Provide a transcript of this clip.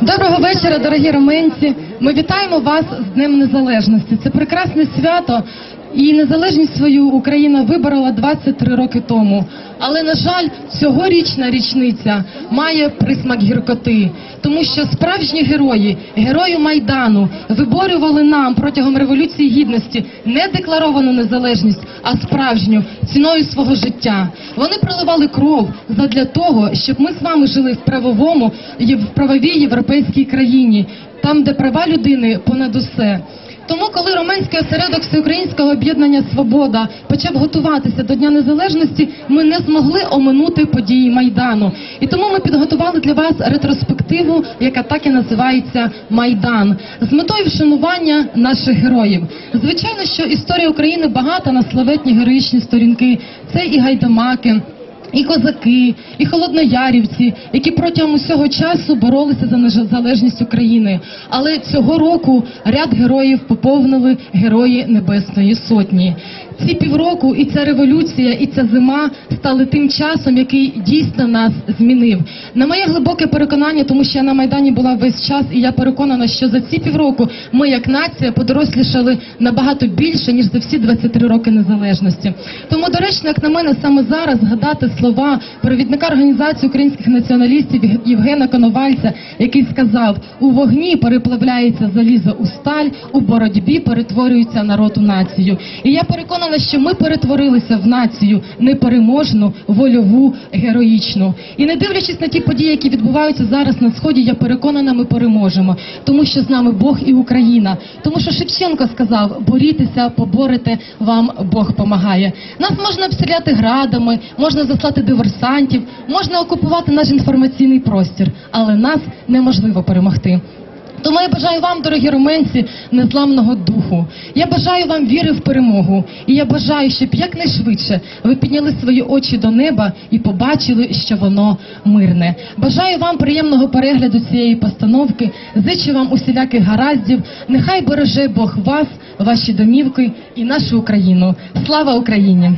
Доброго вечора, дорогі роменці. Ми вітаємо вас з Днем Незалежності. Це прекрасне свято, і незалежність свою Україна виборола 23 роки тому. Але на жаль, цьогорічна річниця має присмак гіркоти, тому що справжні герої, герої майдану, виборювали нам протягом революції гідності не декларовану незалежність, а справжню ціною свого життя. Вони проливали кров задля того, щоб ми з вами жили в правовому в правовій європейській країні, там, де права людини понад усе. Тому, коли Роменський осередок Всеукраїнського об'єднання Свобода почав готуватися до Дня Незалежності, ми не змогли оминути події Майдану. І тому ми підготували для вас ретроспективу, яка так і називається Майдан, з метою вшанування наших героїв. Звичайно, що історія України багата на славетні героїчні сторінки. Це і гайдамаки. І козаки, і холодноярівці, які протягом усього часу боролися за незалежність України. Але цього року ряд героїв поповнили герої Небесної Сотні. Ці півроку і ця революція, і ця зима стали тим часом, який дійсно нас змінив. На моє глибоке переконання, тому що я на майдані була весь час, і я переконана, що за ці півроку ми, як нація, подорослішали набагато більше ніж за всі 23 роки незалежності. Тому доречно, як на мене, саме зараз згадати слова провідника організації українських націоналістів Євгена Коновальця, який сказав: у вогні переплавляється залізо у сталь, у боротьбі перетворюється народ у націю. І я переконана, що ми перетворилися в націю непереможну, вольову, героїчну. І не дивлячись на ті події, які відбуваються зараз на сході, я переконана, ми переможемо, тому що з нами Бог і Україна. Тому що Шевченко сказав: борітеся, поборете, вам Бог помагає. Нас можна обстріляти градами, можна заслати диверсантів, можна окупувати наш інформаційний простір, але нас неможливо перемогти. Тому я бажаю вам, дорогі руменці, незламного духу. Я бажаю вам віри в перемогу. І я бажаю, щоб якнайшвидше ви підняли свої очі до неба і побачили, що воно мирне. Бажаю вам приємного перегляду цієї постановки. Зичу вам усіляких гараздів. Нехай береже Бог вас, ваші домівки і нашу Україну. Слава Україні!